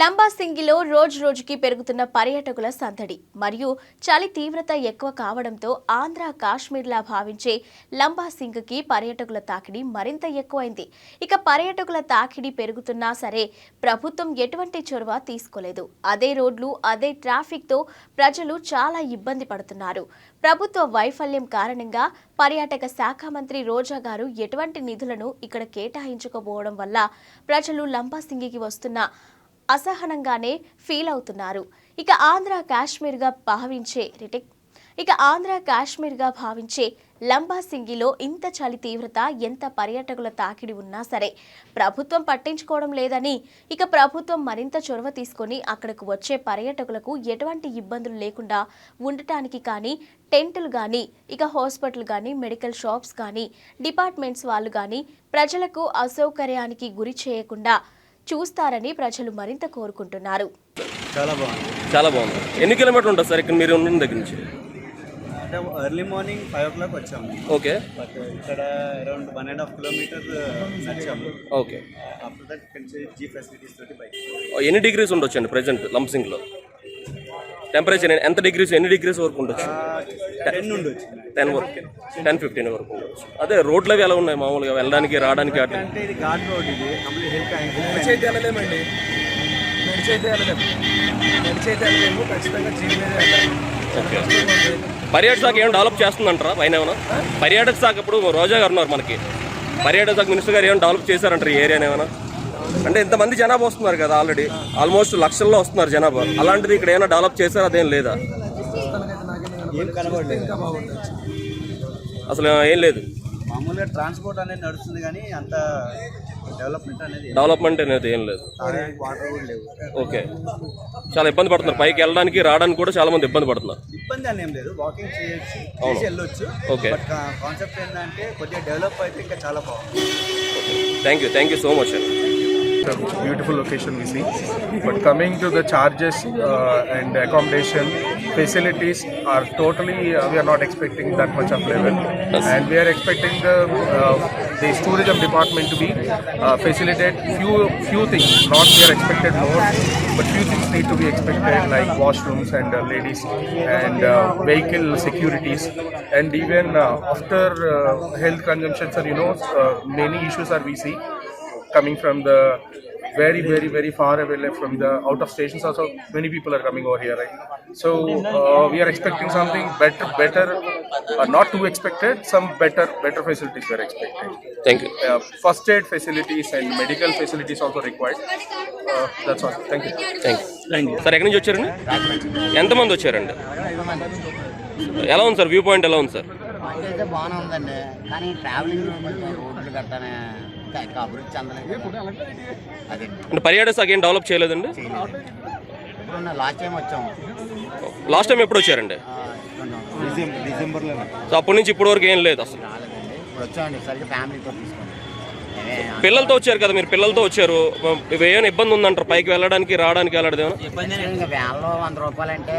లంబాసింగిలో రోజు రోజుకి పెరుగుతున్న పర్యాటకుల సందడి మరియు చలి తీవ్రత ఎక్కువ కావడంతో ఆంధ్ర కాశ్మీర్లా భావించే లంబాసింగ్కి పర్యాటకుల తాకిడి మరింత ఎక్కువైంది. ఇక పర్యాటకుల తాకిడి పెరుగుతున్నా సరే ప్రభుత్వం ఎటువంటి చొరవ తీసుకోలేదు. అదే రోడ్లు అదే ట్రాఫిక్తో ప్రజలు చాలా ఇబ్బంది పడుతున్నారు. ప్రభుత్వ వైఫల్యం కారణంగా పర్యాటక శాఖ మంత్రి రోజా గారు ఎటువంటి నిధులను ఇక్కడ కేటాయించకపోవడం వల్ల ప్రజలు లంబాసింగికి వస్తున్న అసహనంగానే ఫీల్ అవుతున్నారు. ఇక ఆంధ్ర కాశ్మీర్గా భావించే రిటెక్ ఇక ఆంధ్ర కాశ్మీర్గా భావించే లంబాసింగిలో ఇంత చలి తీవ్రత ఎంత పర్యాటకుల తాకిడి ఉన్నా సరే ప్రభుత్వం పట్టించుకోవడం లేదని ఇక ప్రభుత్వం మరింత చొరవ తీసుకొని అక్కడకు వచ్చే పర్యాటకులకు ఎటువంటి ఇబ్బందులు లేకుండా ఉండటానికి కానీ టెంటులు కానీ ఇక హాస్పిటల్ కానీ మెడికల్ షాప్స్ కానీ డిపార్ట్మెంట్స్ వాళ్ళు కానీ ప్రజలకు అసౌకర్యానికి గురి చేయకుండా చూస్తారని ప్రజలు మరింత కోరుకుంటున్నారు. చాలా బాగుంది. చాలా బాగుంది. ఎన్ని కిలోమీటర్లు ఉంటుంది సార్ ఇక్కడ మీరు ఉన్న దగ్గర నుంచి? అంటే early morning five o'clock వచ్చాము. ఓకే. బట్ ఇక్కడ around one and half kilometer నడిచాము. Okay. After that జీ ఫెసిలిటీస్ తోటి బైక్ ఎన్ని డిగ్రీస్ ఉండొచ్చండి ప్రజెంట్ లంసింగ్లో టెంపరేచర్ ఎంత డిగ్రీస్ ఎన్ని డిగ్రీస్ వరకు ఉండొచ్చు? టెన్ వరకు. టెన్ ఫిఫ్టీన్ వరకు ఉండొచ్చు. అదే రోడ్లు అవి ఎలా ఉన్నాయి మామూలుగా? వెళ్ళడానికి రావడానికి పర్యాటక శాఖ ఏమైనా డెవలప్ చేస్తుందంటారా? పైన ఏమైనా పర్యాటక శాఖ ఇప్పుడు రోజా గారు ఉన్నారు మనకి. పర్యాటక శాఖ మినిస్టర్ గారు ఏమైనా డెవలప్ చేశారంటారు ఈ ఏరియాని ఏమైనా అంటే ఇంతమంది జనాభా వస్తున్నారు కదా ఆల్రెడీ. ఆల్మోస్ట్ లక్షల్లో వస్తున్నారు జనాభా. అలాంటిది ఇక్కడ ఏమైనా డెవలప్ చేశారా? అదేం లేదా? అసలు ఏం లేదు. మామూలుగా ట్రాన్స్పోర్ట్ అనేది నడుస్తుంది కానీ అంత డెవలప్మెంట్ అనేది డెవలప్మెంట్ అనేది ఏం లేదు. తాగడానికి వాటర్ కూడా లేవు. ఓకే. చాలా ఇబ్బంది పడుతున్నారు. పైకి వెళ్ళడానికి రావడానికి కూడా చాలా మంది ఇబ్బంది పడుతున్నారు. ఇబ్బంది అని ఏం లేదు. వాకింగ్ చేయొచ్చు చేసి వెళ్ళొచ్చు. ఓకే. కాన్సెప్ట్ ఏంటంటే కొద్దిగా డెవలప్ అయితే ఇంకా చాలా బాగుంది thank you. Thank you so much అండి. A beautiful location we see. But coming to the charges uh, and accommodation facilities are totally uh, we are not expecting that much of level, and we are expecting the uh, the tourism department to be uh, facilitate few few things. Not we are expected more, but few things need to be expected like washrooms and uh, ladies and uh, vehicle securities, and even uh, after uh, health consumptions are you know uh, many issues are we see coming from the very very very far away like from the out of stations also many people are coming over here right so uh, we are expecting something better better uh, not too expected some better better facilities we are expecting thank you uh, first aid facilities and medical facilities also required uh, that's all thank you thank you sir ఎక్కడి నుంచి వచ్చారండి ఎంతమంది వచ్చారండి ఎలా ఉంది sir view point ఎలా ఉంది sir point అయితే బాగానే ఉందండి కానీ ట్రావెలింగ్ కొంచెం రోడ్లు గట్టానే ఇంకా ఇంకా అభివృద్ధి చెందలేదు అంటే పర్యాటక శాఖ ఏం డెవలప్ చేయలేదండి? లాస్ట్ టైం వచ్చాము లాస్ట్ టైం ఎప్పుడు వచ్చారండి? ఆ, డిసెంబర్లో సో అప్పటి నుంచి ఇప్పటి వరకు ఏం లేదు అసలు. రాలేదండి. ఇప్పుడు వచ్చామండి. సరిగ్గా ఫ్యామిలీతో తీసుకోండి ఏమే పిల్లలతో వచ్చారు కదా మీరు పిల్లలతో వచ్చారు. ఇవి ఏమైనా ఇబ్బంది ఉందంటారు? పైకి వెళ్ళడానికి రావడానికి వెళ్ళడం ఏమైనా? ఇంకా వ్యాన్లో వంద రూపాయలు అంటే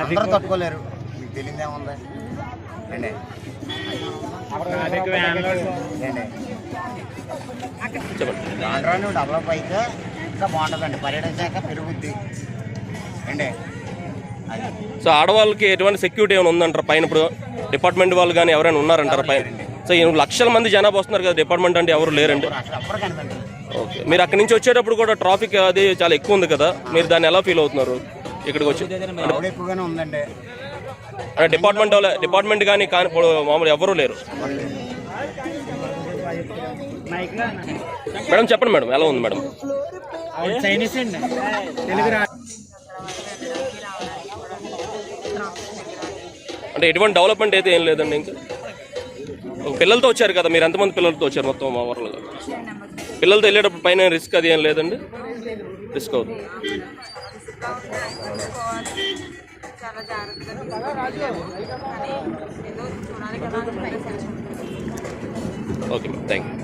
అందరూ తట్టుకోలేరు. మీకు తెలియదేముంది? ఏండి చెప్పండి. రాను రాను డెవలప్ అయితే ఇంకా బాగుంటుందండి. పర్యాటక శాఖ పెరుగుద్ది అది. సో ఆడవాళ్ళకి ఎటువంటి సెక్యూరిటీ ఏమైనా ఉందంటారు? పైన ఇప్పుడు డిపార్ట్మెంట్ వాళ్ళు కానీ ఎవరైనా ఉన్నారంటారా పైన? సో లక్షల మంది జనాభా వస్తున్నారు కదా డిపార్ట్మెంట్ అంటే ఎవరు లేరండి? ఓకే. మీరు అక్కడి నుంచి వచ్చేటప్పుడు కూడా ట్రాఫిక్ అది చాలా ఎక్కువ ఉంది కదా. మీరు దాన్ని ఎలా ఫీల్ అవుతున్నారు? ఇక్కడికి వచ్చి ఎక్కువగానే ఉందండి. అంటే డిపార్ట్మెంట్ డిపార్ట్మెంట్ కానీ కానీ ఇప్పుడు మామూలు ఎవరూ లేరు. మేడం చెప్పండి మేడం ఎలా ఉంది మేడం? అంటే ఎటువంటి డెవలప్మెంట్ అయితే ఏం లేదండి ఇంకా. పిల్లలతో వచ్చారు కదా మీరు ఎంతమంది పిల్లలతో వచ్చారు మొత్తం మా ఊర్లో? పిల్లలతో వెళ్ళేటప్పుడు పైన రిస్క్ అది ఏం లేదండి? రిస్క్ అవుతుంది. చాలా జాగ్రత్తగా కానీ ఏదో చూడాలి కదా ఓకే థ్యాంక్ యూ